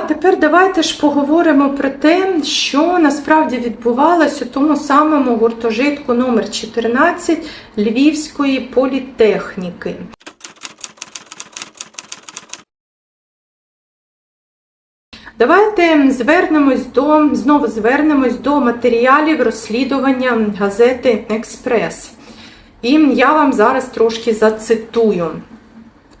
а тепер давайте ж поговоримо про те, що насправді відбувалось у тому самому гуртожитку номер 14 Львівської політехніки. Давайте звернемось до знову звернемось до матеріалів розслідування газети Експрес. І я вам зараз трошки зацитую.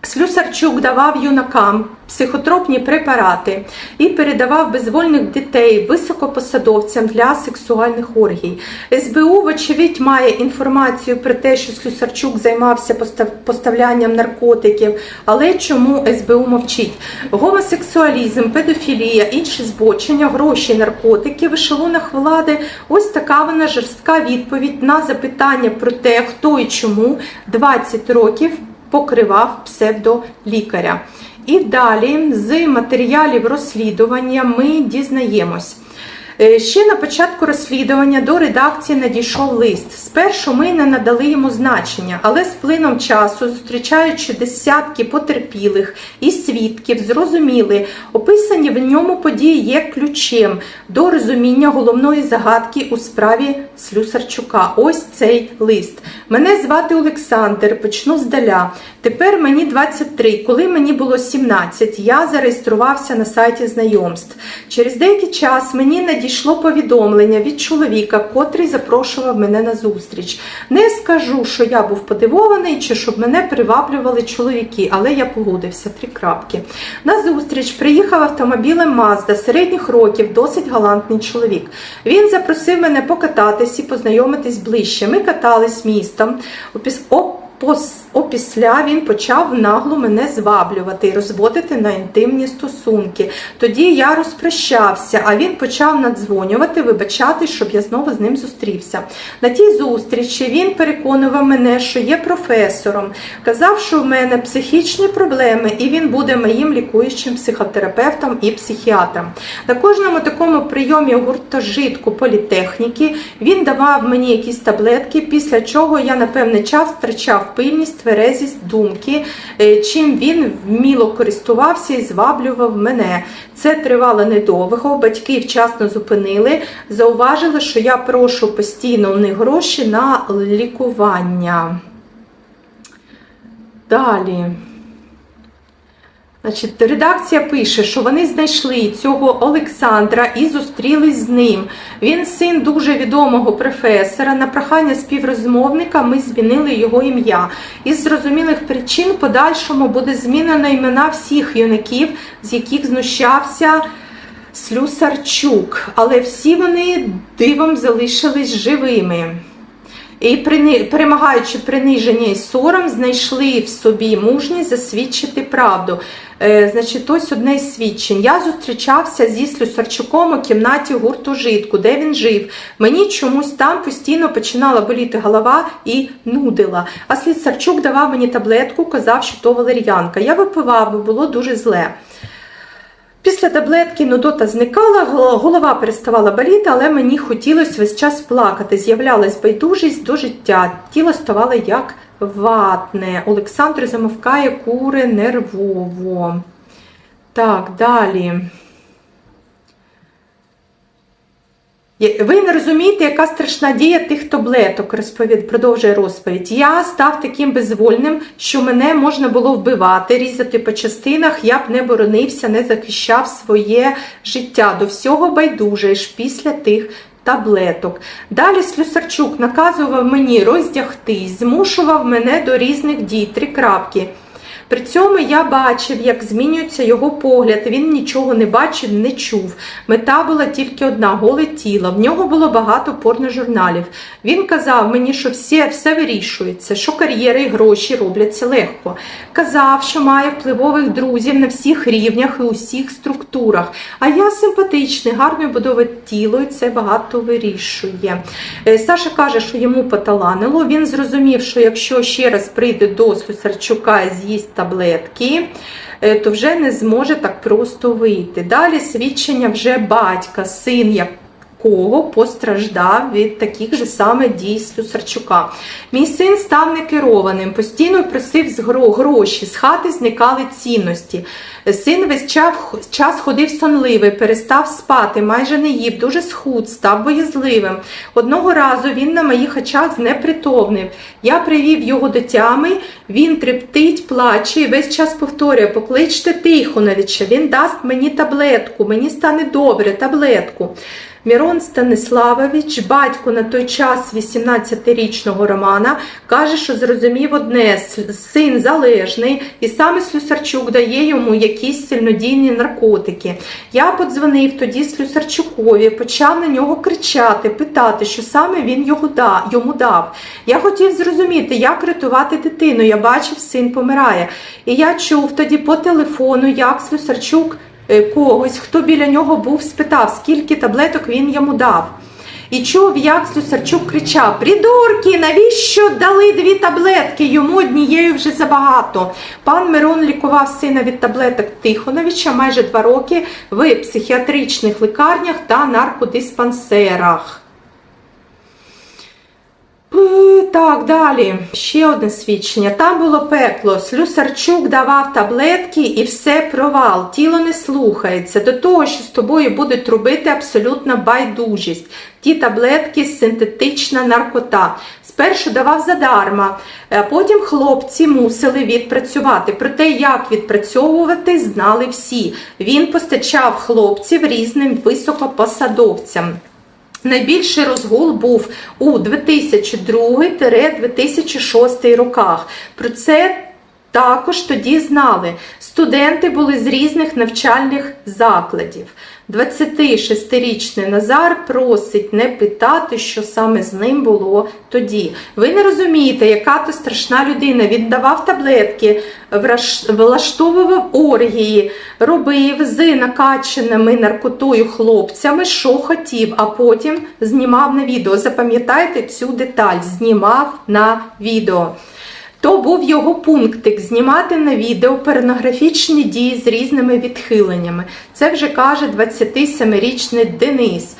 Слюсарчук давав юнакам психотропні препарати і передавав безвольних дітей високопосадовцям для сексуальних оргій. СБУ, вочевидь, має інформацію про те, що Слюсарчук займався постав- поставлянням наркотиків, але чому СБУ мовчить? Гомосексуалізм, педофілія, інші збочення, гроші, наркотики в ешелонах влади. Ось така вона жорстка відповідь на запитання про те, хто і чому 20 років покривав псевдолікаря. І далі з матеріалів розслідування ми дізнаємось. Е, Ще на початку розслідування до редакції надійшов лист. Спершу ми не надали йому значення, але з плином часу, зустрічаючи десятки потерпілих і свідків, зрозуміли, описані в ньому події є ключем до розуміння головної загадки у справі Слюсарчука. Ось цей лист. Мене звати Олександр, почну здаля. Тепер мені 23. Коли мені було 17, я зареєструвався на сайті знайомств. Через деякий час мені надійшло повідомлення від чоловіка, котрий запрошував мене на зустріч. Не скажу, що я був подивований чи щоб мене приваблювали чоловіки, але я погодився. Три крапки. На зустріч приїхав автомобілем Мазда середніх років, досить галантний чоловік. Він запросив мене покататись і познайомитись ближче. Ми катались містом. Опос- Опісля він почав нагло мене зваблювати і розводити на інтимні стосунки. Тоді я розпрощався, а він почав надзвонювати, вибачати, щоб я знову з ним зустрівся. На тій зустрічі він переконував мене, що є професором, казав, що в мене психічні проблеми, і він буде моїм лікуючим психотерапевтом і психіатром. На кожному такому прийомі гуртожитку політехніки він давав мені якісь таблетки, після чого я на певний час втрачав пильність, тверезість думки, е, чим він вміло користувався і зваблював мене. Це тривало недовго. Батьки вчасно зупинили, зауважили, що я прошу постійно у них гроші на лікування. Далі. Значить, редакція пише, що вони знайшли цього Олександра і зустрілись з ним. Він син дуже відомого професора. На прохання співрозмовника ми змінили його ім'я. Із зрозумілих причин подальшому буде змінено імена всіх юнаків, з яких знущався Слюсарчук. Але всі вони дивом залишились живими. І перемагаючи приниження і сором, знайшли в собі мужність засвідчити правду. Е, значить, ось одне із свідчень. Я зустрічався зі Слюсарчуком у кімнаті гуртожитку, де він жив. Мені чомусь там постійно починала боліти голова і нудила. А Слюсарчук давав мені таблетку, казав, що то валер'янка. Я випивав, бо було дуже зле. Після таблетки нудота зникала, голова переставала боліти, але мені хотілося весь час плакати. З'являлась байдужість до життя. Тіло ставало як ватне. Олександр замовкає кури нервово. Так, далі. Є- Ви не розумієте, яка страшна дія тих таблеток, розповід, продовжує розповідь. Я став таким безвольним, що мене можна було вбивати, різати по частинах, я б не боронився, не захищав своє життя. До всього байдужаєш після тих таблеток. Далі Слюсарчук наказував мені роздягтись, змушував мене до різних дій, три крапки. При цьому я бачив, як змінюється його погляд. Він нічого не бачив, не чув. Мета була тільки одна голе тіло. В нього було багато порножурналів. Він казав мені, що все, все вирішується, що кар'єра і гроші робляться легко. Казав, що має впливових друзів на всіх рівнях і усіх структурах. А я симпатичний, гарної будови тіло, і це багато вирішує. Е, Саша каже, що йому поталанило. Він зрозумів, що якщо ще раз прийде до Слюсарчука і з'їсть таблетки, е, то вже не зможе так просто вийти. Далі свідчення вже батька, син, як випадково постраждав від таких же саме дій Слюсарчука. Мій син став некерованим, постійно просив гроші, з хати зникали цінності. Син весь час, ходив сонливий, перестав спати, майже не їв, дуже схуд, став боязливим. Одного разу він на моїх очах знепритомнив. Я привів його до тями, він трептить, плаче і весь час повторює: покличте Тихоновича, він дасть мені таблетку, мені стане добре, таблетку. Мірон Станиславович, батько на той час 18-річного Романа, каже, що зрозумів одне: син залежний, і саме Слюсарчук дає йому якісь сильнодійні наркотики. Я подзвонив тоді Слюсарчукові, почав на нього кричати, питати, що саме він його да, йому дав. Я хотів зрозуміти, як рятувати дитину. Я бачив, син помирає. І я чув тоді по телефону, як Слюсарчук когось, хто біля нього був, спитав, скільки таблеток він йому дав. І чув, як Слюсарчук кричав: Придурки, навіщо дали дві таблетки? Йому однією вже забагато. Пан Мирон лікував сина від таблеток Тихоновича майже два роки в психіатричних лікарнях та наркодиспансерах. Е, Так, далі. Ще одне свідчення. Там було пекло. Слюсарчук давав таблетки і все провал. Тіло не слухається. До того, що з тобою будуть робити абсолютна байдужість. Ті таблетки синтетична наркота. Спершу давав задарма, а потім хлопці мусили відпрацювати. Про те, як відпрацьовувати, знали всі. Він постачав хлопців різним високопосадовцям. Найбільший розгул був у 2002-2006 роках. Про це також тоді знали. Студенти були з різних навчальних закладів. 26-річний Назар просить не питати, що саме з ним було тоді. Ви не розумієте, яка то страшна людина. Він давав таблетки, влаштовував оргії, робив з накачаними наркотою хлопцями, що хотів, а потім знімав на відео. Запам'ятайте цю деталь: знімав на відео. То був його пунктик знімати на відео порнографічні дії з різними відхиленнями. Це вже каже 27-річний Денис.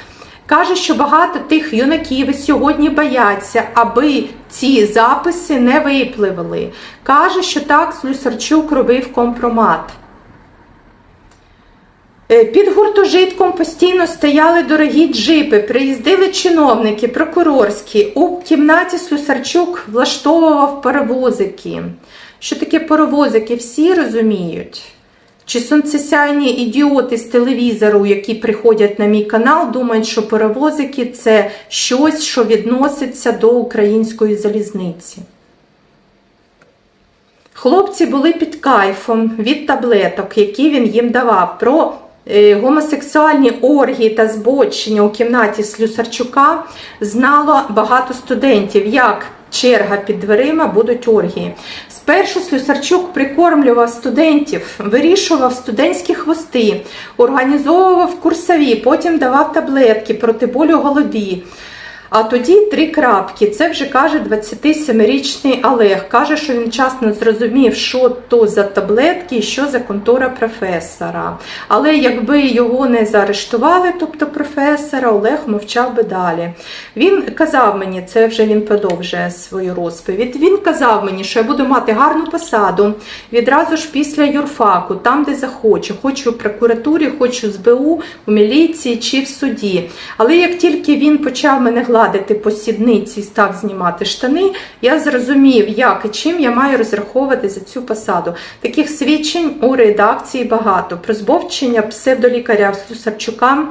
Каже, що багато тих юнаків сьогодні бояться, аби ці записи не випливали. Каже, що так Слюсарчук робив компромат. Е, Під гуртожитком постійно стояли дорогі джипи, приїздили чиновники, прокурорські. У кімнаті Слюсарчук влаштовував паровозики. Що таке паровозики, всі розуміють? Чи сонцесяйні ідіоти з телевізору, які приходять на мій канал, думають, що паровозики це щось, що відноситься до української залізниці. Хлопці були під кайфом від таблеток, які він їм давав. Про гомосексуальні оргії та збочення у кімнаті Слюсарчука знало багато студентів, як черга під дверима будуть оргії. Спершу Слюсарчук прикормлював студентів, вирішував студентські хвости, організовував курсові, потім давав таблетки проти болю голові. А тоді три крапки. Це вже каже 27-річний Олег. Каже, що він часно зрозумів, що то за таблетки і що за контора професора. Але якби його не заарештували, тобто професора, Олег мовчав би далі. Він казав мені, це вже він продовжує свою розповідь. Він казав мені, що я буду мати гарну посаду відразу ж після юрфаку, там, де захочу. Хочу в прокуратурі, хочу в СБУ, у міліції чи в суді. Але як тільки він почав мене гладити по сідниці і став знімати штани, я зрозумів, як і чим я маю розраховувати за цю посаду. Таких свідчень у редакції багато. Про збовчення псевдолікаря Слюсарчука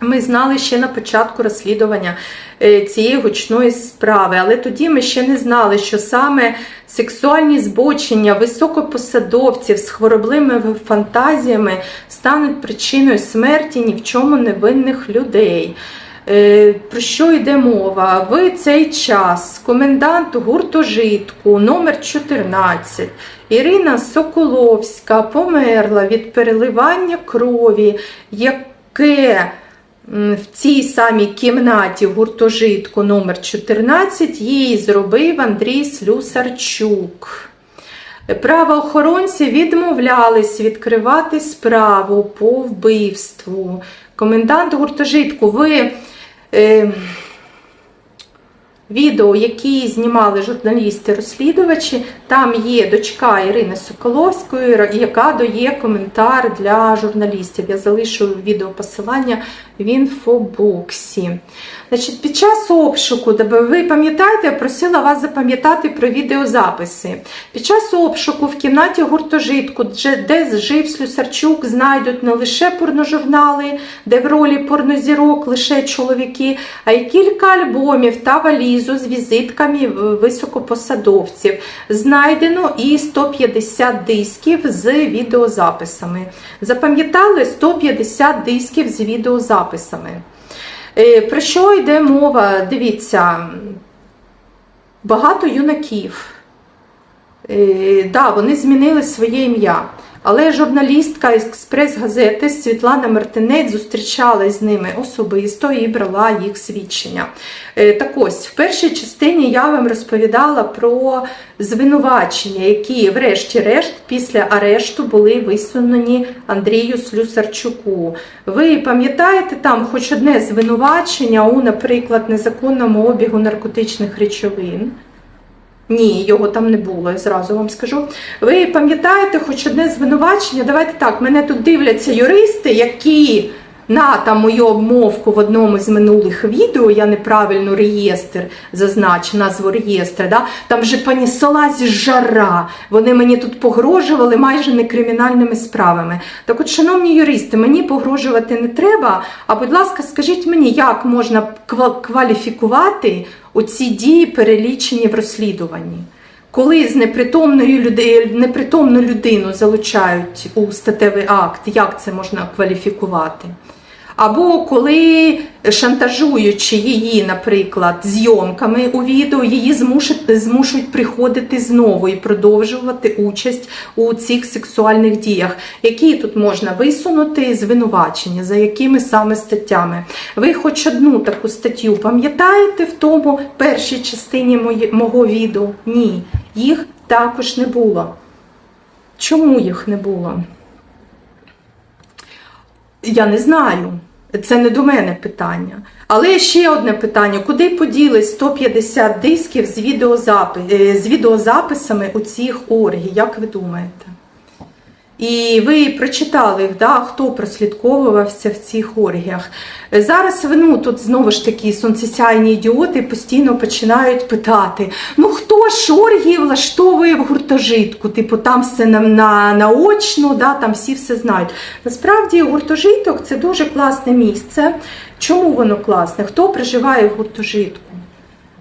ми знали ще на початку розслідування е, цієї гучної справи, але тоді ми ще не знали, що саме сексуальні збочення високопосадовців з хворобливими фантазіями стануть причиною смерті ні в чому невинних людей. Е, Про що йде мова? В цей час комендант гуртожитку номер 14 Ірина Соколовська померла від переливання крові, яке в цій самій кімнаті в гуртожитку номер 14 їй зробив Андрій Слюсарчук. Правоохоронці відмовлялись відкривати справу по вбивству. Комендант гуртожитку, ви. Е, Відео, які знімали журналісти-розслідувачі, там є дочка Ірини Соколовської, яка дає коментар для журналістів. Я залишу відео посилання в інфобоксі. Значить, Під час обшуку, ви пам'ятаєте, я просила вас запам'ятати про відеозаписи. Під час обшуку в кімнаті гуртожитку, де жив Слюсарчук, знайдуть не лише порножурнали, де в ролі порнозірок лише чоловіки, а й кілька альбомів та валізу з візитками високопосадовців. Знайдено і 150 дисків з відеозаписами. Запам'ятали 150 дисків з відеозаписами. Е, про що йде мова? Дивіться, багато юнаків. Е, да, вони змінили своє ім'я. Але журналістка експрес-газети Світлана Мартинець зустрічалась з ними особисто і брала їх свідчення. Е, так ось, в першій частині я вам розповідала про звинувачення, які, врешті-решт, після арешту були висунені Андрію Слюсарчуку. Ви пам'ятаєте там хоч одне звинувачення у, наприклад, незаконному обігу наркотичних речовин? Ні, його там не було, я зразу вам скажу. Ви пам'ятаєте хоч одне звинувачення? Давайте так, мене тут дивляться юристи, які на там мою обмовку в одному з минулих відео, я неправильно реєстр зазначу, назву реєстра, да? там вже понісалась жара. Вони мені тут погрожували майже не кримінальними справами. Так от, шановні юристи, мені погрожувати не треба. А будь ласка, скажіть мені, як можна кваліфікувати оці дії, перелічені в розслідуванні? Коли з непритомною люди... непритомну людину залучають у статевий акт, як це можна кваліфікувати? Або коли шантажуючи її, наприклад, зйомками у відео, її змушують, змушують приходити знову і продовжувати участь у цих сексуальних діях, які тут можна висунути звинувачення, за якими саме статтями. Ви хоч одну таку статтю пам'ятаєте в тому першій частині мого відео? Ні, їх також не було. Чому їх не було? Я не знаю. Це не до мене питання. Але ще одне питання: куди поділись 150 дисків з, відеозапис, з відеозаписами у цих оргій, як ви думаєте? І ви прочитали, да, хто прослідковувався в цих оргіях. Зараз ну, тут знову ж таки сонцесяйні ідіоти постійно починають питати: ну хто ж оргії влаштовує в гуртожитку? Типу, там все на, на, наочно, да, там всі все знають. Насправді, гуртожиток це дуже класне місце. Чому воно класне? Хто проживає в гуртожитку?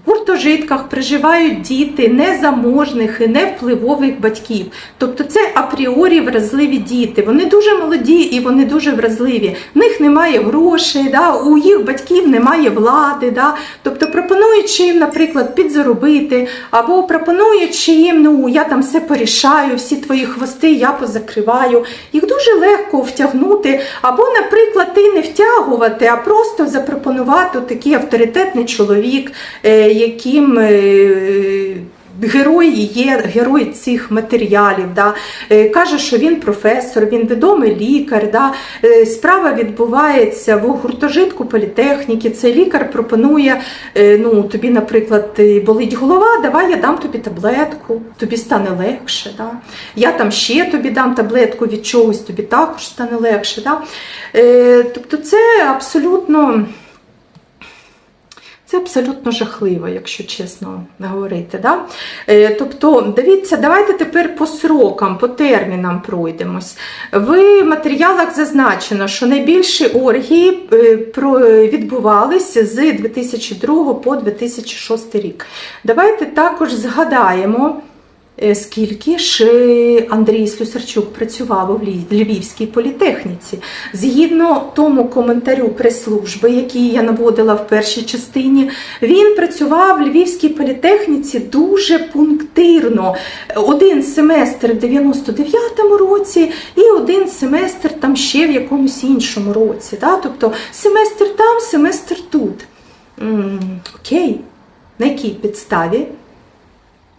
Гуртожитках проживають діти незаможних і невпливових батьків. Тобто це апріорі вразливі діти. Вони дуже молоді і вони дуже вразливі. В них немає грошей, да? у їх батьків немає влади. Да? Тобто, пропонуючи їм, наприклад, підзаробити, або пропонуючи їм, ну я там все порішаю, всі твої хвости я позакриваю. Їх дуже легко втягнути, або, наприклад, і не втягувати, а просто запропонувати такий авторитетний чоловік. Яким е, герой є герой цих матеріалів. Да? Е, каже, що він професор, він відомий лікар. Да? Е, справа відбувається в гуртожитку політехніки. Цей лікар пропонує, ну, тобі, наприклад, болить голова, давай я дам тобі таблетку, тобі стане легше. Да? Я там ще тобі дам таблетку від чогось, тобі також стане легше. Да? Тобто це абсолютно. Це абсолютно жахливо, якщо чесно говорити. Да? Е, тобто, дивіться, давайте тепер по срокам, по термінам пройдемось. В матеріалах зазначено, що найбільші оргії е, відбувалися з 2002 по 2006 рік. Давайте також згадаємо. Е, скільки ж е, Андрій Слюсарчук працював у Львівській політехніці. Згідно тому коментарю прес-служби, який я наводила в першій частині, він працював в Львівській політехніці дуже пунктирно. Один семестр в 99-му році і один семестр там ще в якомусь іншому році. Да? Тобто семестр там, семестр тут. Окей, на якій підставі?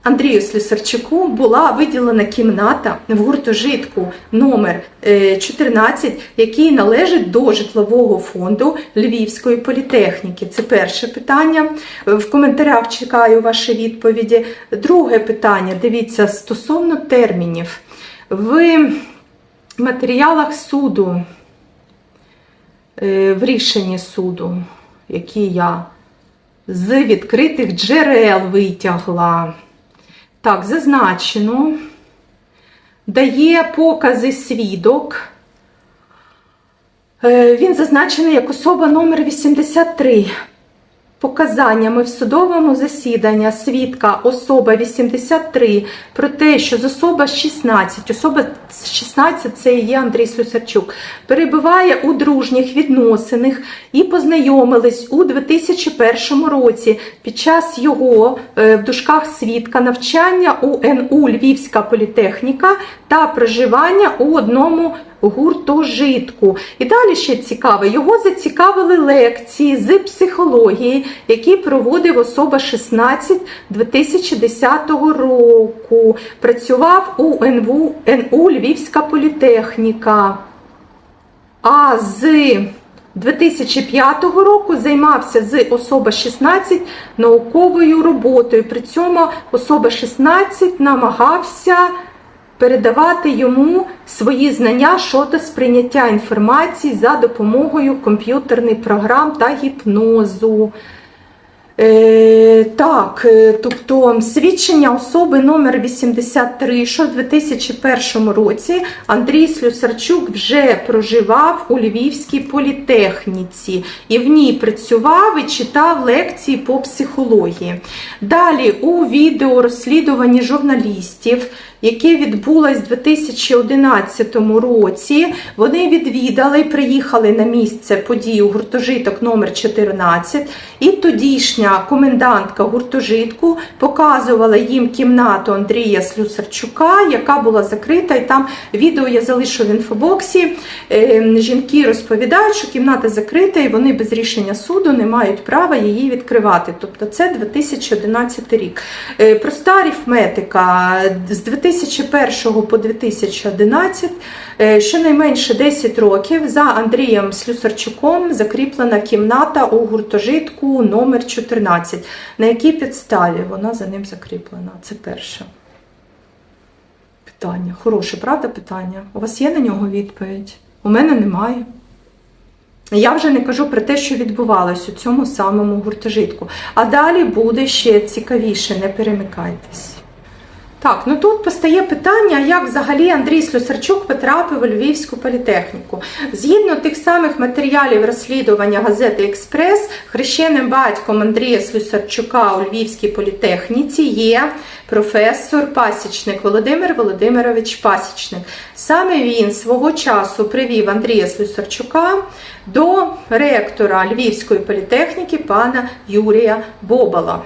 Андрію Слюсарчуку була виділена кімната в гуртожитку номер е, 14, який належить до житлового фонду Львівської політехніки. Це перше питання. В коментарях чекаю ваші відповіді. Друге питання: дивіться, стосовно термінів. В матеріалах суду, е, в рішенні суду, які я з відкритих джерел витягла. Так, зазначено, дає покази свідок. Е, Він зазначений як особа номер 83. Показаннями в судовому засіданні свідка особа 83 про те, що з особа 16, особа 16 це є Андрій Слюсарчук, перебуває у дружніх відносинах і познайомились у 2001 році під час його е, в дужках свідка навчання у НУ Львівська політехніка та проживання у одному гуртожитку. І далі ще цікаво, його зацікавили лекції з психології, які проводив особа 16 2010 року. Працював у НВУ, НУ Львівська політехніка. А з 2005 року займався з особа 16 науковою роботою. При цьому особа 16 намагався передавати йому свої знання щодо сприйняття інформації за допомогою комп'ютерних програм та гіпнозу. Е, так, е, тобто свідчення особи номер 83, що в 2001 році Андрій Слюсарчук вже проживав у Львівській політехніці і в ній працював і читав лекції по психології. Далі у відео розслідуванні журналістів яке відбулось у 2011 році. Вони відвідали, приїхали на місце події у гуртожиток номер 14 і тодішня комендантка гуртожитку показувала їм кімнату Андрія Слюсарчука, яка була закрита. І там відео я залишу в інфобоксі. Ем, жінки розповідають, що кімната закрита, і вони без рішення суду не мають права її відкривати. Тобто це 2011 рік. Е, проста арифметика з 2000 2001 по 2011 е, щонайменше 10 років за Андрієм Слюсарчуком закріплена кімната у гуртожитку номер 14 На якій підставі вона за ним закріплена? Це перше питання. Хороше, правда, питання? У вас є на нього відповідь? У мене немає. Я вже не кажу про те, що відбувалось у цьому самому гуртожитку. А далі буде ще цікавіше, не перемикайтесь. Так, ну тут постає питання, як взагалі Андрій Слюсарчук потрапив у Львівську політехніку. Згідно тих самих матеріалів розслідування газети Експрес, хрещеним батьком Андрія Слюсарчука у Львівській політехніці є професор Пасічник Володимир Володимирович Пасічник. Саме він свого часу привів Андрія Слюсарчука до ректора Львівської політехніки пана Юрія Бобала.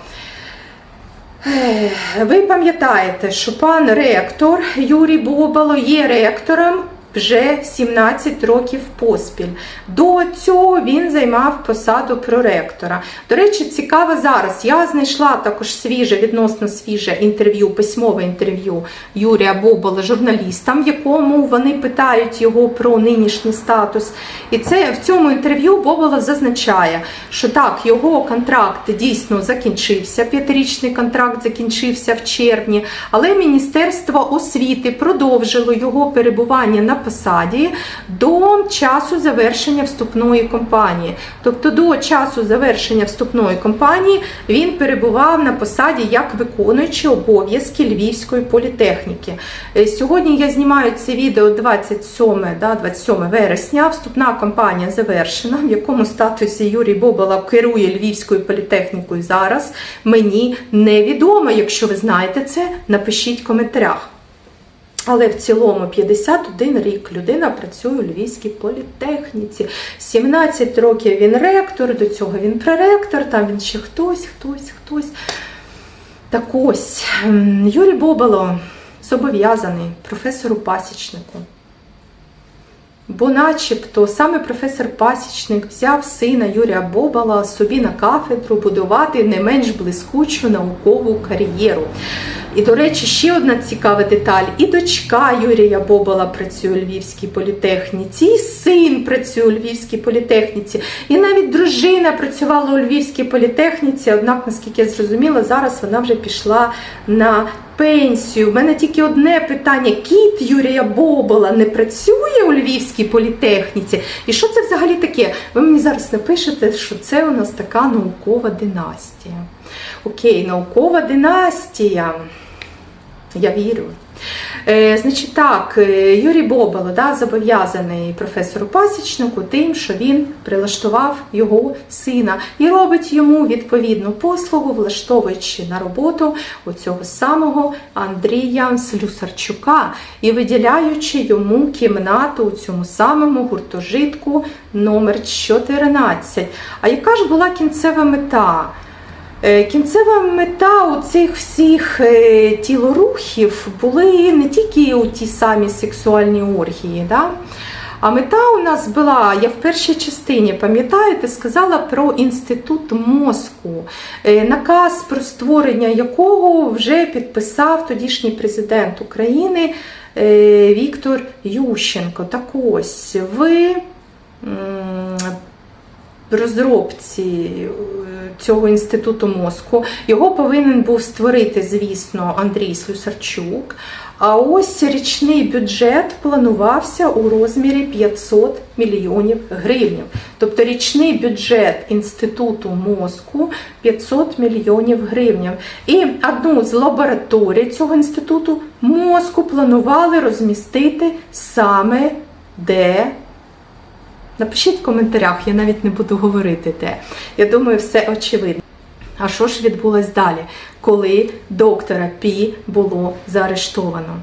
Ви пам'ятаєте, що пан ректор Юрій Бобало є ректором вже 17 років поспіль. До цього він займав посаду проректора. До речі, цікаво зараз. Я знайшла також свіже, відносно свіже інтерв'ю, письмове інтерв'ю Юрія Бобола журналістам, в якому вони питають його про нинішній статус. І це в цьому інтерв'ю Бобола зазначає, що так, його контракт дійсно закінчився. П'ятирічний контракт закінчився в червні, але Міністерство освіти продовжило його перебування на посаді до часу завершення вступної кампанії. Тобто до часу завершення вступної кампанії він перебував на посаді як виконуючий обов'язки Львівської політехніки. Е, Сьогодні я знімаю це відео 27, да, 27 вересня. Вступна кампанія завершена, в якому статусі Юрій Бобола керує Львівською політехнікою зараз. Мені невідомо. Якщо ви знаєте це, напишіть в коментарях. Але в цілому 51 рік людина працює у Львівській політехніці. 17 років він ректор, до цього він проректор, там він ще хтось, хтось, хтось. Так ось, Юрій Бобало зобов'язаний професору Пасічнику Бо начебто саме професор Пасічник взяв сина Юрія Бобала собі на кафедру будувати не менш блискучу наукову кар'єру. І, до речі, ще одна цікава деталь: і дочка Юрія Бобала працює у Львівській політехніці, і син працює у Львівській політехніці, і навіть дружина працювала у Львівській політехніці. Однак, наскільки я зрозуміла, зараз вона вже пішла на пенсію. У мене тільки одне питання: кіт Юрія Бобола не працює у Львівській політехніці. І що це взагалі таке? Ви мені зараз напишете, що це у нас така наукова династія. Окей, наукова династія. Я вірю. Е, значить так, е, Юрій Бобало да, зобов'язаний професору Пасічнику тим, що він прилаштував його сина і робить йому відповідну послугу, влаштовуючи на роботу оцього самого Андрія Слюсарчука і виділяючи йому кімнату у цьому самому гуртожитку номер 14. А яка ж була кінцева мета? Е, Кінцева мета у цих всіх е, тілорухів були не тільки у ті самі сексуальні оргії. Да? А мета у нас була, я в першій частині, пам'ятаєте, сказала про інститут мозку, е, наказ про створення якого вже підписав тодішній президент України Віктор Ющенко. Так ось ви розробці е, цього інституту мозку. Його повинен був створити, звісно, Андрій Слюсарчук. А ось річний бюджет планувався у розмірі 500 мільйонів гривень. Тобто річний бюджет інституту мозку 500 мільйонів гривень. І одну з лабораторій цього інституту мозку планували розмістити саме де Напишіть в коментарях, я навіть не буду говорити те. Я думаю, все очевидно. А що ж відбулось далі, коли доктора Пі було заарештовано?